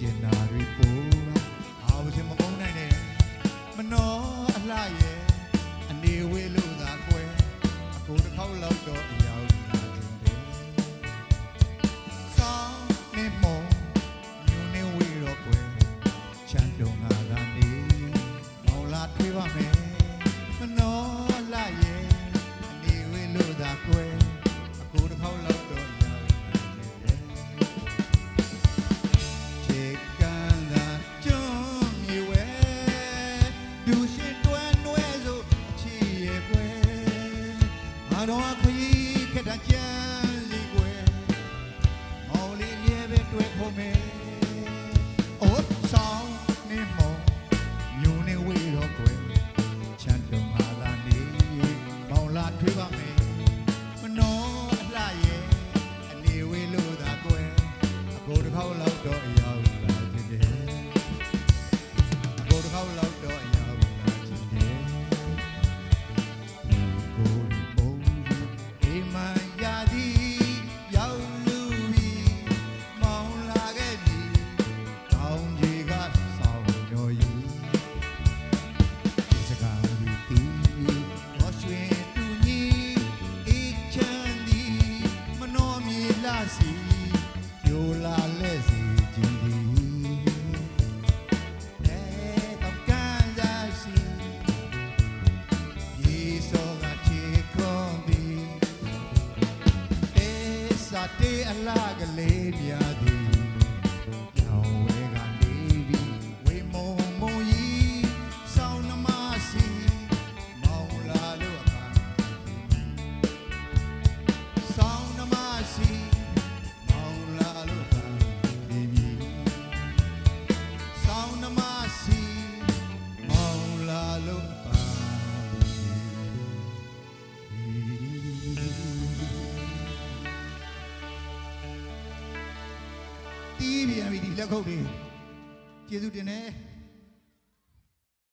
you uh, know. နောင်တော်အခွေခက်တာကြမ်းစီကွယ်မောင်လေးမြဲပဲတွေ့ဖို့မယ်အိုးဆောင်နေမောင်မျိုးနေဝေးတော့ကွယ်ချမ်းတုံဟာလာနေမောင်လာထွေးပါမယ်မနောအလှရဲ့အနေဝေးလို့သာကွယ်အကိုတစ်ခေါက်လောက်တော့ရောက်လာခြင်းတယ်အကိုတစ်ခေါက်လောက်တော့အရောက် အိ စာ တီးပြန်ပြီဒီလက်ခုပ်လေးကျေးဇူးတင်တယ်